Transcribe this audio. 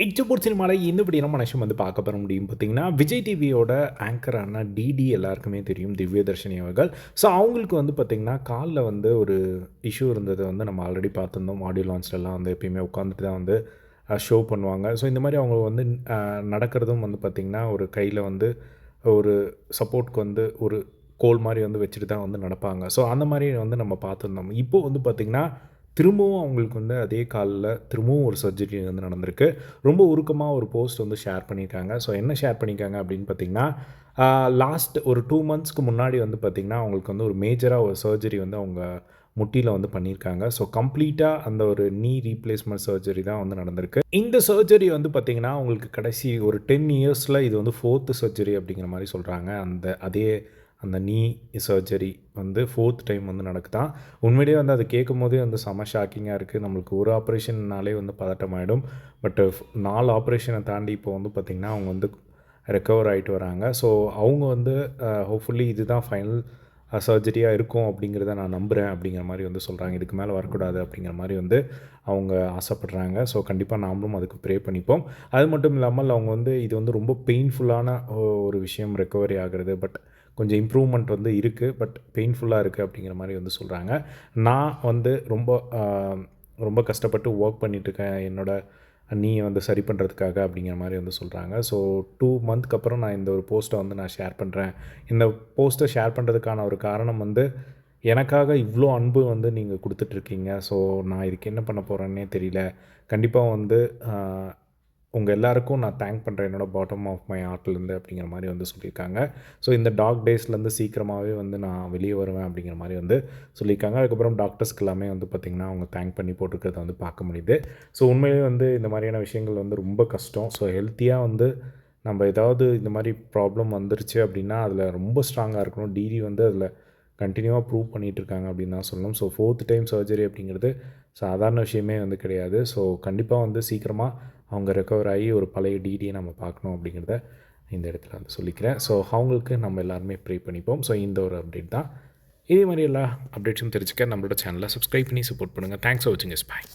இச்சப்பூர் சினிமாவில் இந்த இப்படி நம்ம மனுஷன் வந்து பார்க்க பெற முடியும் பார்த்தீங்கன்னா விஜய் டிவியோட ஆங்கரான டிடி எல்லாருக்குமே தெரியும் திவ்ய தர்ஷினி அவர்கள். ஸோ அவங்களுக்கு வந்து பார்த்திங்கன்னா காலில் வந்து ஒரு இஷ்யூ இருந்ததை வந்து நம்ம ஆல்ரெடி பார்த்துருந்தோம். ஆடியோ லான்ச்லலாம் வந்து எப்பயுமே உட்காந்துட்டு தான் வந்து ஷோ பண்ணுவாங்க. ஸோ இந்த மாதிரி அவங்க வந்து நடக்கிறதும் வந்து பார்த்திங்கன்னா ஒரு கையில் வந்து ஒரு சப்போர்ட்க்கு வந்து ஒரு கோல் மாதிரி வந்து வச்சுட்டு தான் வந்து நடப்பாங்க. ஸோ அந்த மாதிரி வந்து நம்ம பார்த்துருந்தோம். இப்போது வந்து பார்த்திங்கன்னா திரும்பவும் அவங்களுக்கு வந்து அதே காலில் திரும்பவும் ஒரு சர்ஜரி வந்து நடந்திருக்கு. ரொம்ப உருக்கமாக ஒரு போஸ்ட் வந்து ஷேர் பண்ணியிருக்காங்க. ஸோ என்ன ஷேர் பண்ணியிருக்காங்க அப்படின்னு பார்த்தீங்கன்னா லாஸ்ட் ஒரு டூ மந்த்ஸ்க்கு முன்னாடி வந்து பார்த்திங்கன்னா அவங்களுக்கு வந்து ஒரு மேஜராக ஒரு சர்ஜரி வந்து அவங்க முட்டியில் வந்து பண்ணியிருக்காங்க. ஸோ கம்ப்ளீட்டாக அந்த ஒரு நீ ரீப்ளேஸ்மெண்ட் சர்ஜரி தான் வந்து நடந்திருக்கு. இந்த சர்ஜரி வந்து பார்த்திங்கன்னா அவங்களுக்கு கடைசி ஒரு டென் இயர்ஸில் இது வந்து ஃபோர்த்து சர்ஜரி அப்படிங்கிற மாதிரி சொல்கிறாங்க அந்த அதே அந்த நீ சர்ஜரி வந்து ஃபோர்த் டைம் வந்து நடக்குதான் உண்மையிலேயே வந்து அதை கேட்கும் போதே வந்து செம ஷாக்கிங்காக இருக்குது நம்மளுக்கு ஒரு ஆப்ரேஷன்னாலே வந்து பதட்டமாயிடும். பட் நாலு ஆப்ரேஷனை தாண்டி இப்போ வந்து பார்த்திங்கன்னா அவங்க வந்து ரெக்கவர் ஆகிட்டு வராங்க. ஸோ அவங்க வந்து ஹோப்ஃபுல்லி இதுதான் ஃபைனல் சர்ஜரியாக இருக்கும் அப்படிங்கிறத நான் நம்புகிறேன் அப்படிங்கிற மாதிரி வந்து சொல்கிறாங்க இதுக்கு மேலே வரக்கூடாது அப்படிங்கிற மாதிரி வந்து அவங்க ஆசைப்படுறாங்க. ஸோ கண்டிப்பாக நாமளும் அதுக்கு ப்ரே பண்ணிப்போம். அது மட்டும் இல்லாமல் அவங்க வந்து இது வந்து ரொம்ப பெயின்ஃபுல்லான ஒரு விஷயம் ரெக்கவரி ஆகிறது. பட் கொஞ்சம் இம்ப்ரூவ்மெண்ட் வந்து இருக்குது பட் பெயின்ஃபுல்லாக இருக்குது அப்படிங்கிற மாதிரி வந்து சொல்கிறாங்க நான் வந்து ரொம்ப ரொம்ப கஷ்டப்பட்டு ஒர்க் பண்ணிகிட்ருக்கேன் என்னோட நீ வந்து சரி பண்ணுறதுக்காக அப்படிங்கிற மாதிரி வந்து சொல்கிறாங்க ஸோ டூ மந்த்க்கு அப்புறம் நான் இந்த ஒரு போஸ்ட்டை வந்து நான் ஷேர் பண்ணுறேன் இந்த போஸ்ட்டை ஷேர் பண்ணுறதுக்கான ஒரு காரணம் வந்து எனக்காக இவ்வளோ அன்பு வந்து நீங்கள் கொடுத்துட்ருக்கீங்க ஸோ நான் இதுக்கு என்ன பண்ண போகிறேன்னே தெரியல. கண்டிப்பாக வந்து உங்கள் எல்லாருக்கும் நான் தேங்க் பண்ணுறேன் என்னோட பாட்டம் ஆஃப் மை ஹார்ட்லேருந்து அப்படிங்கிற மாதிரி வந்து சொல்லியிருக்காங்க. ஸோ இந்த டாக் டேஸ்லேருந்து சீக்கிரமாகவே வந்து நான் வெளியே வருவேன் அப்படிங்கிற மாதிரி வந்து சொல்லியிருக்காங்க. அதுக்கப்புறம் டாக்டர்ஸ்க்கு எல்லாமே வந்து பார்த்திங்கன்னா அவங்க தேங்க் பண்ணி போட்டிருக்கிறத வந்து பார்க்க முடியுது. ஸோ உண்மையிலேயே வந்து இந்த மாதிரியான விஷயங்கள் வந்து ரொம்ப கஷ்டம். ஸோ ஹெல்த்தியாக வந்து நம்ம ஏதாவது இந்த மாதிரி ப்ராப்ளம் வந்துருச்சு அப்படின்னா அதில் ரொம்ப ஸ்ட்ராங்காக இருக்கணும். டிடி வந்து அதில் கண்டினியூவாக ப்ரூவ் பண்ணிகிட்டு இருக்காங்க அப்படின்னு தான் சொல்லணும். ஸோ ஃபோர்த் டைம் சர்ஜரி அப்படிங்கிறது சாதாரண விஷயமே வந்து கிடையாது. ஸோ கண்டிப்பாக வந்து சீக்கிரமாக அவங்க ரெக்கவர் ஆகி ஒரு பழைய டிடியை நம்ம பார்க்கணும் அப்படிங்கிறத இந்த இடத்துல வந்து சொல்லிக்கிறேன். ஸோ அவங்களுக்கு நம்ம எல்லாருமே ப்ரே பண்ணிப்போம். ஸோ இந்த ஒரு அப்டேட் தான். இதே மாதிரி எல்லா அப்டேட்ஸும் தெரிஞ்சுக்க நம்மளோட சேனலை சப்ஸ்கிரைப் பண்ணி சப்போர்ட் பண்ணுங்கள் தேங்க்ஸ் ஃபார் வாட்சிங் இஸ் பாய்